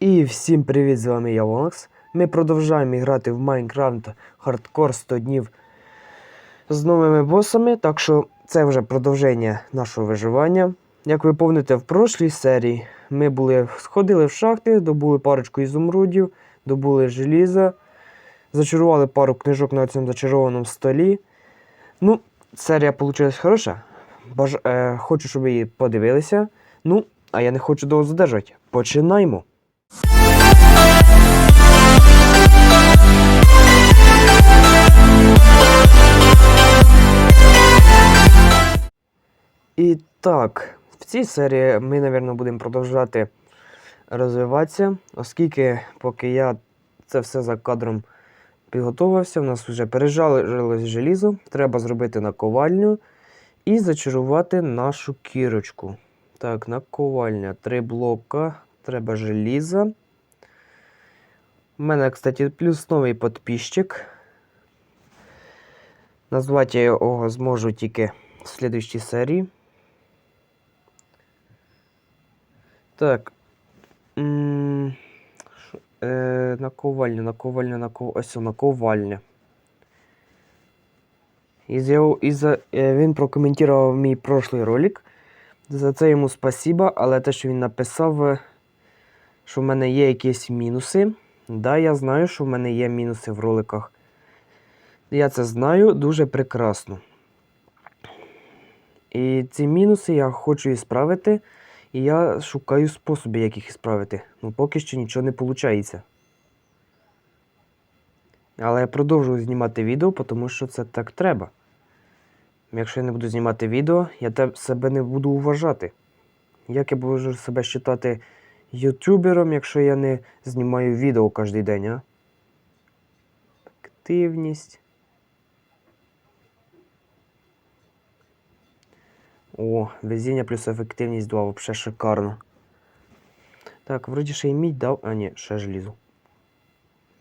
І всім привіт, з вами я Вонакс. Ми продовжуємо грати в Майнкрафт Hardcore 100 днів з новими босами, так що це вже продовження нашого виживання. Як ви пам'ятаєте, в прошлій серії ми були, сходили в шахти, добули парочку ізумрудів, добули желіза, зачарували пару книжок на цьому зачарованому столі. Ну, серія вийшла хороша. Баж... Е, хочу, щоб її подивилися. Ну, а я не хочу довго задержувати. Починаємо. Так, в цій серії ми, мабуть, будемо продовжувати розвиватися, оскільки поки я це все за кадром підготувався, у нас вже пережалилось желізо, треба зробити наковальню і зачарувати нашу кірочку. Так, наковальня. Три блока, треба желіза. У мене, кстати, плюс новий підписчик. Назвати я його зможу тільки в слідчій серії. Так. М, шо- Е, наковальня, наковальня, наков... Ось наковальня. Із, е, він прокоментував мій прошлий ролик. За це йому спасіба, але те, що він написав, е, що в мене є якісь мінуси. Да, я знаю, що в мене є мінуси в роликах. Я це знаю дуже прекрасно. І ці мінуси я хочу ісправити, і я шукаю способи, як їх ісправити. Ну, поки що нічого не виходить. Але я продовжую знімати відео, тому що це так треба. Якщо я не буду знімати відео, я себе не буду вважати. Як я буду себе вважати ютубером, якщо я не знімаю відео кожен день, а? Активність. О, везіння плюс ефективність 2, взагалі шикарно. Так, вроді ще й мідь дав. А, ні, ще желізо.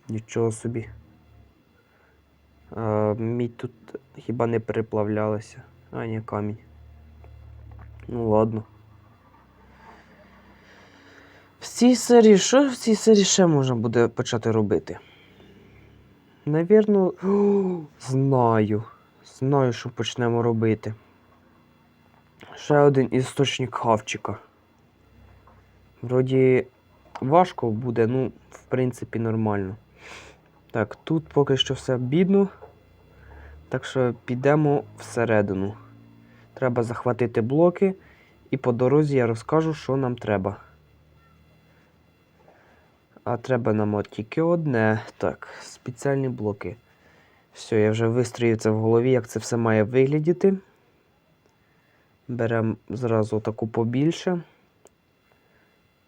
Нічого собі. А, мідь тут хіба не переплавлялася. А, ні, камінь. Ну ладно. В цій серії, що в цій серії ще можна буде почати робити? Навірно, знаю. Знаю, що почнемо робити. Ще один істочник хавчика. Вроді важко буде, ну, в принципі, нормально. Так, тут поки що все бідно. Так що підемо всередину. Треба захватити блоки, і по дорозі я розкажу, що нам треба. А треба нам от тільки одне. Так, спеціальні блоки. Все, я вже вистроїв це в голові, як це все має виглядіти. Беремо зразу таку побільше.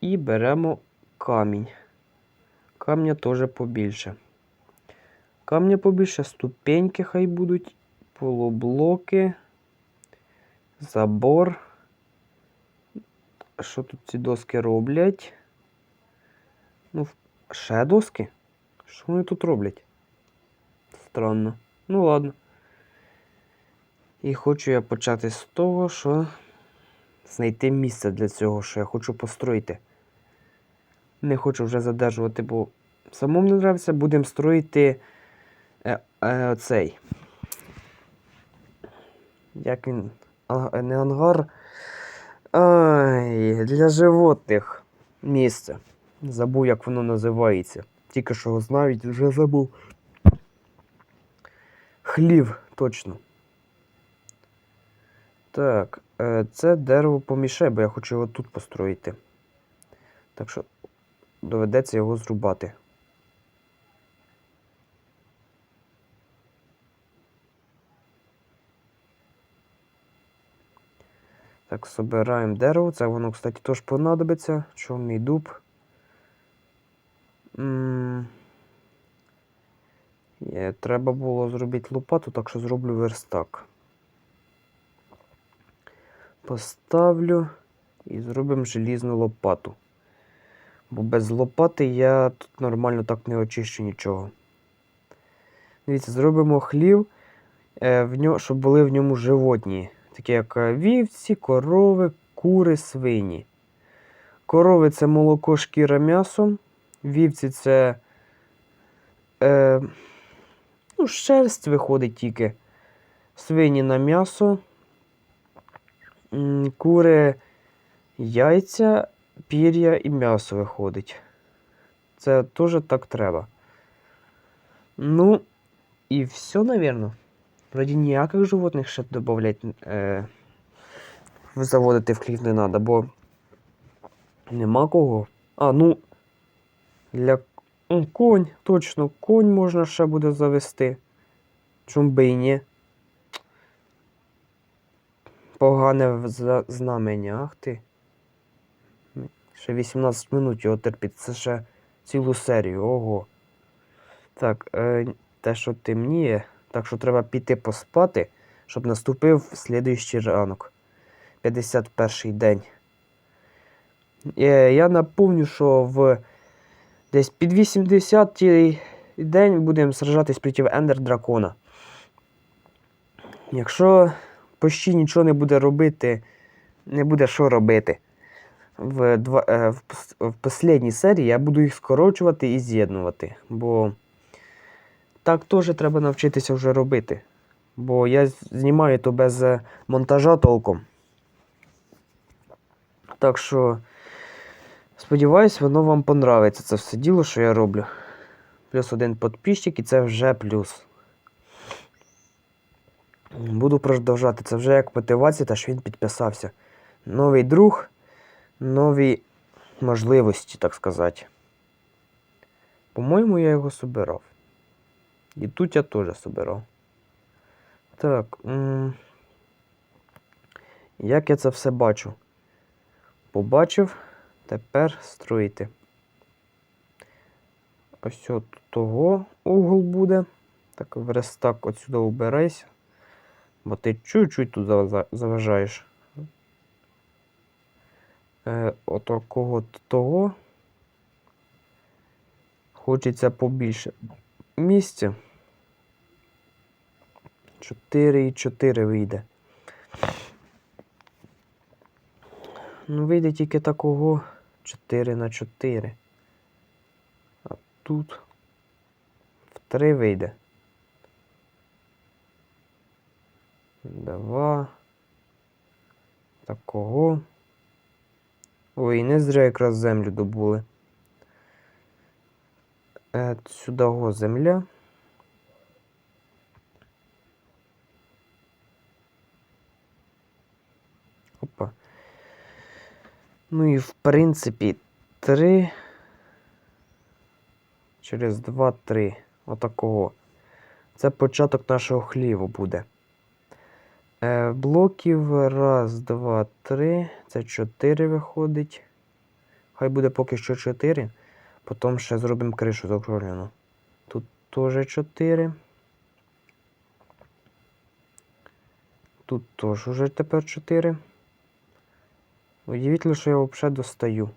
І беремо камінь. Камня теж побільше. Камня побільше, ступеньки хай будуть, полублоки, забор. Що тут ці доски роблять? Ну, ще доски? Що вони тут роблять? Странно. Ну ладно. І хочу я почати з того, що знайти місце для цього, що я хочу построїти. Не хочу вже задержувати, бо самому не нравиться. Будемо строїти е, е, цей. Як він? А, не ангар. Ай, для животних місце. Забув, як воно називається. Тільки що знають, вже забув. Хлів, точно. Так, е, це дерево помішає, бо я хочу його тут построїти. Так що доведеться його зрубати. Так, собираємо дерево. Це воно, кстати, теж понадобиться. Чорний дуб. Треба було зробити лопату, так що зроблю верстак. Поставлю і зробимо желізну лопату. Бо без лопати я тут нормально так не очищу нічого. Дивіться, зробимо хлів, е, щоб були в ньому животні, такі як е, вівці, корови, кури, свині. Корови це молоко, шкіра, м'ясо. Вівці це е, ну, шерсть виходить тільки. Свині на м'ясо. Кури яйця, пір'я і м'ясо виходить. Це теж так треба. Ну, і все, навірно. Вроді ніяких животних ще додавати, е, заводити в хлів не треба, бо нема кого. А, ну. Для конь, точно, конь можна ще буде завести. Чом би і ні. Погане знамення, ах ти. Ще 18 минут його терпіти. Це ще цілу серію. Ого. Так, е, те, що темніє, так що треба піти поспати, щоб наступив слідуючий ранок. 51 день. Е, я напомню, що в десь під 80-й день будемо сражатись проти Ендер Дракона. Якщо почти нічого не буде робити, не буде що робити. В, два, е, в, в последній серії я буду їх скорочувати і з'єднувати. Бо так теж треба навчитися вже робити. Бо я знімаю то без е, монтажа толком. Так що, сподіваюсь, воно вам понравиться це все діло, що я роблю. Плюс один підписчик і це вже плюс. Буду продовжати. Це вже як мотивація, та що він підписався. Новий друг, нові можливості, так сказати. По-моєму, я його собирав. І тут я теж собирав. Так. Як я це все бачу? Побачив, тепер строїти. Ось от того угол буде. Так, верстак отсюди убирайся. Бо ти чуть-чуть тут заважаєш. Е, отакого того. Хочеться побільше місця. 4 і 4 вийде. Ну, вийде тільки такого 4 на 4. А тут в 3 вийде. Два. Такого. Ой, не зря якраз землю добули. Е, сюди го земля. Опа. Ну і в принципі, три. Через два, три. Отакого. Це початок нашого хліву буде. Е, блоків раз, два, три. Це чотири виходить. Хай буде поки що чотири. Потім ще зробимо кришу закруглену. Тут теж чотири. Тут теж уже тепер чотири. Уявіть, що я взагалі достаю.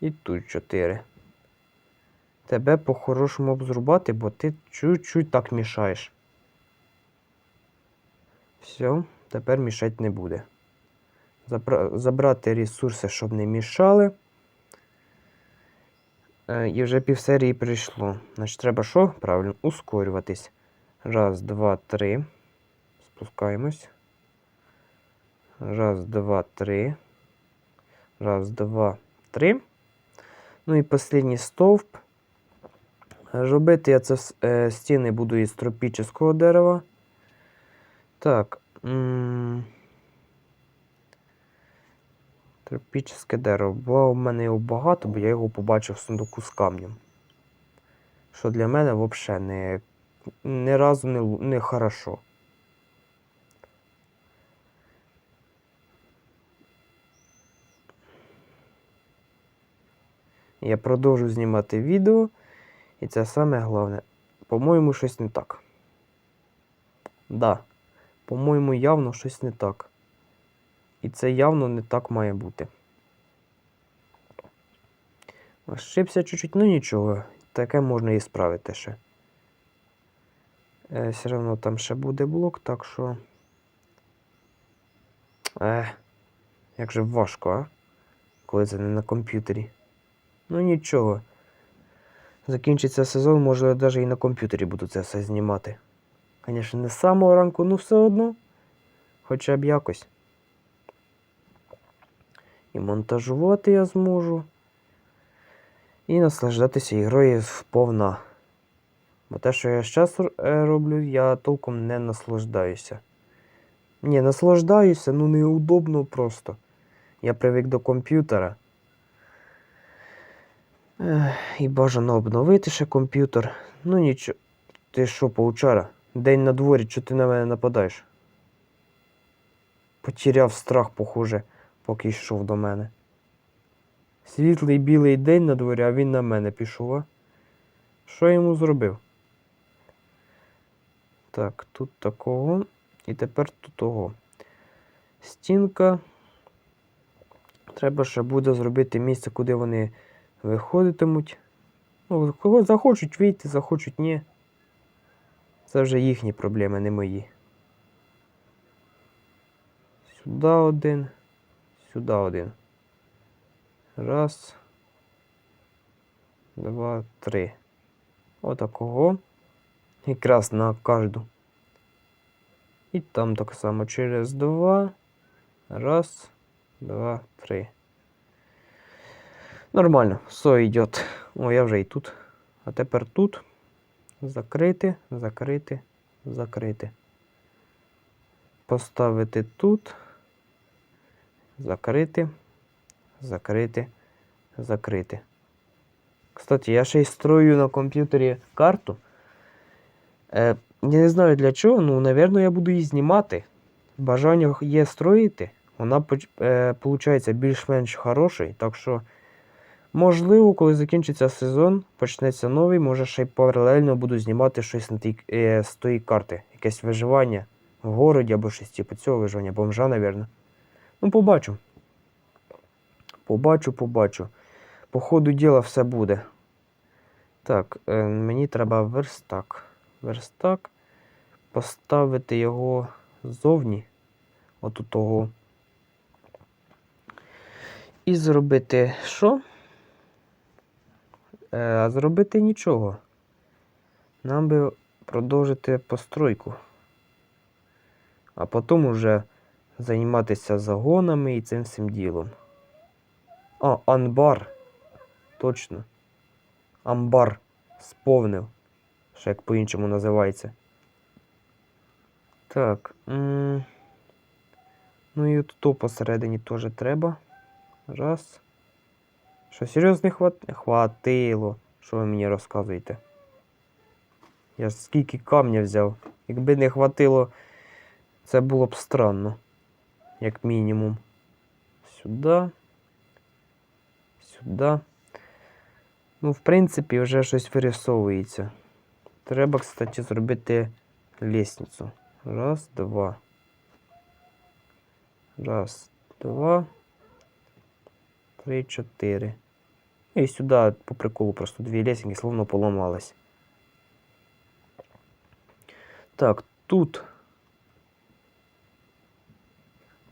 І тут чотири. Тебе по-хорошому обзрубати, бо ти чуть-чуть так мішаєш. Все, тепер мішати не буде. Забрати ресурси, щоб не мішали. Е, І вже півсерії прийшло. Значить, треба що? Правильно, ускорюватись. Раз, два, три. Спускаємось. Раз, два, три. Раз, два, три. Ну і останній стовп. Робити я це е, стіни буду із тропічного дерева. Так. Тропічне дерево. Було в мене його багато, бо я його побачив в сундуку з камнем. Що для мене взагалі не, не разу не, не хорошо. Я продовжу знімати відео, і це саме головне. По-моєму, щось не так. Да. По-моєму, явно щось не так. І це явно не так має бути. Ошибся чуть-чуть, ну нічого. Таке можна і справити ще. Е, все одно там ще буде блок, так що. Е, як же важко, а? коли це не на комп'ютері. Ну нічого. Закінчиться сезон, може навіть і на комп'ютері буду це все знімати. Звісно, не з самого ранку, ну все одно. Хоча б якось. І монтажувати я зможу. І наслаждатися ігрою сповна. Бо те, що я зараз роблю, я толком не наслаждаюся. Ні, наслаждаюся, ну неудобно просто. Я привик до комп'ютера. І бажано обновити ще комп'ютер. Ну нічого. Ти що, паучара? День на дворі, чого ти на мене нападаєш? Потеряв страх, похоже, поки йшов до мене. Світлий білий день на дворі, а він на мене пішов, а? Що я йому зробив? Так, тут такого. І тепер тут того. Стінка. Треба ще буде зробити місце, куди вони виходитимуть. Ну, захочуть вийти, захочуть ні. Це вже їхні проблеми, не мої. Сюди один, сюди один. Раз. Два, три. Отакого. Якраз на кожну. І там так само через два. Раз, два, три. Нормально, все йде. О, я вже і тут. А тепер тут. Закрити, закрити, закрити. Поставити тут. Закрити, закрити, закрити. Кстати, я ще й строю на комп'ютері карту. Е, я не знаю для чого, ну, напевно, я буду її знімати. Бажання є строїти. Вона виходить більш-менш хороший. Так що, можливо, коли закінчиться сезон, почнеться новий, може ще й паралельно буду знімати щось на тій, е, з тої карти. Якесь виживання в городі або щось типу цього виживання, бомжа, напевно. Ну, побачу. Побачу, побачу. По ходу діла все буде. Так, е, мені треба верстак. Верстак. Поставити його ззовні. У того. І зробити що? Е, а зробити нічого. Нам би продовжити постройку. А потім уже займатися загонами і цим всім ділом. А, анбар. Точно. Амбар сповнив. Ще як по-іншому називається. Так. Ну і тут посередині теж треба. Раз. Що, серйозно хват... хватило? Що ви мені розказуєте? Я ж скільки камня взяв. Якби не хватило, це було б странно. Як мінімум. Сюди. Сюди. Ну, в принципі, вже щось вирисовується. Треба, кстати, зробити лестницю. Раз, два. Раз, два. Три, чотири. І сюди по приколу просто дві лесенки словно поламались. Так, тут.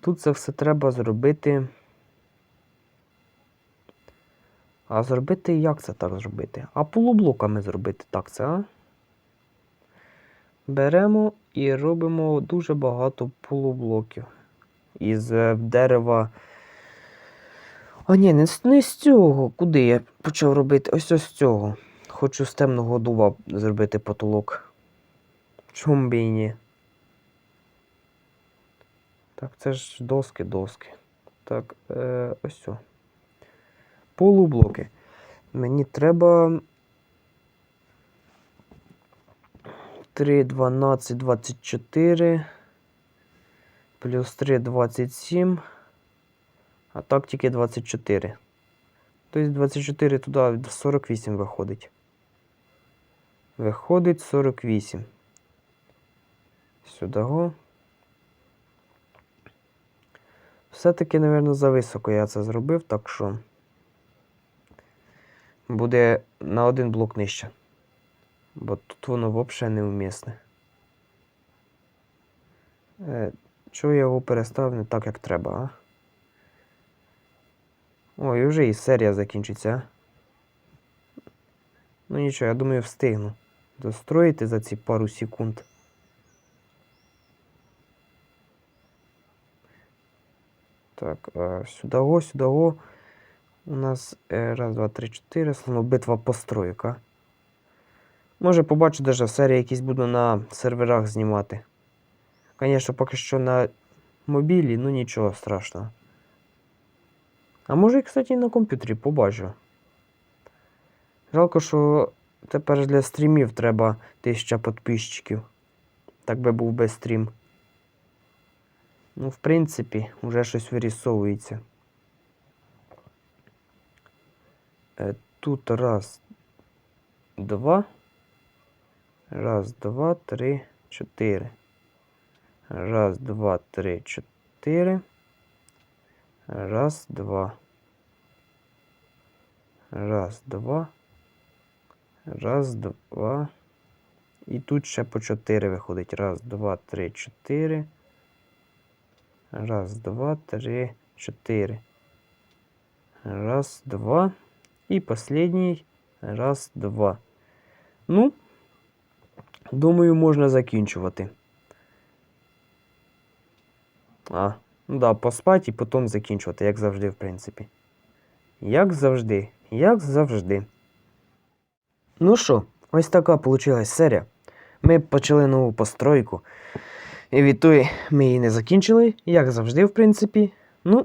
Тут це все треба зробити. А зробити як це так зробити? А полублоками зробити так це, а? Беремо і робимо дуже багато полублоків. Із е, дерева. А ні, не, з- не з цього. Куди я почав робити? Ось ось з цього. Хочу з темного дуба зробити потолок. Чом ні? Так, це ж доски, доски. Так, е, ось о. Полублоки. Мені треба 3, 12, 24. Плюс 3, 27. А так тільки 24. Тобто 24 туди 48 виходить. Виходить 48. Сюди. Все-таки, мабуть, зависоко я це зробив, так що буде на один блок нижче. Бо тут воно взагалі неумісне. Е, чого я його переставив не так, як треба, а? Ой, вже і серія закінчиться. Ну нічого, я думаю, встигну достроїти за ці пару секунд. Так, сюди го, сюди го. У нас е, раз, два, три, чотири. Словно битва построїк, а? Може, побачу, даже серії якісь буду на серверах знімати. Звісно, поки що на мобілі, ну нічого страшного. А може, кстати, і на комп'ютері побачу. Жалко, що тепер для стрімів треба 1000 підписчиків. Так би був би стрім. Ну, в принципі, вже щось вирісовується. Е, Тут раз, два. Раз, два, три, чотири. Раз, два, три, чотири. Раз, два. Раз, два. Раз, два. І тут ще по чотири виходить. Раз, два, три, чотири. Раз, два, три, чотири. Раз, два. І последній. Раз, два. Ну, думаю, можна закінчувати. А, ну да, поспати і потім закінчувати, як завжди, в принципі. Як завжди, як завжди. Ну що, ось така вийшла серія. Ми почали нову постройку. І від тої ми її не закінчили, як завжди, в принципі. Ну,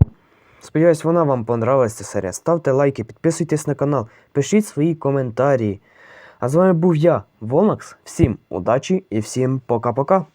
сподіваюсь, вона вам понравилась ця серія. Ставте лайки, підписуйтесь на канал, пишіть свої коментарі. А з вами був я, Волнакс. Всім удачі і всім пока-пока.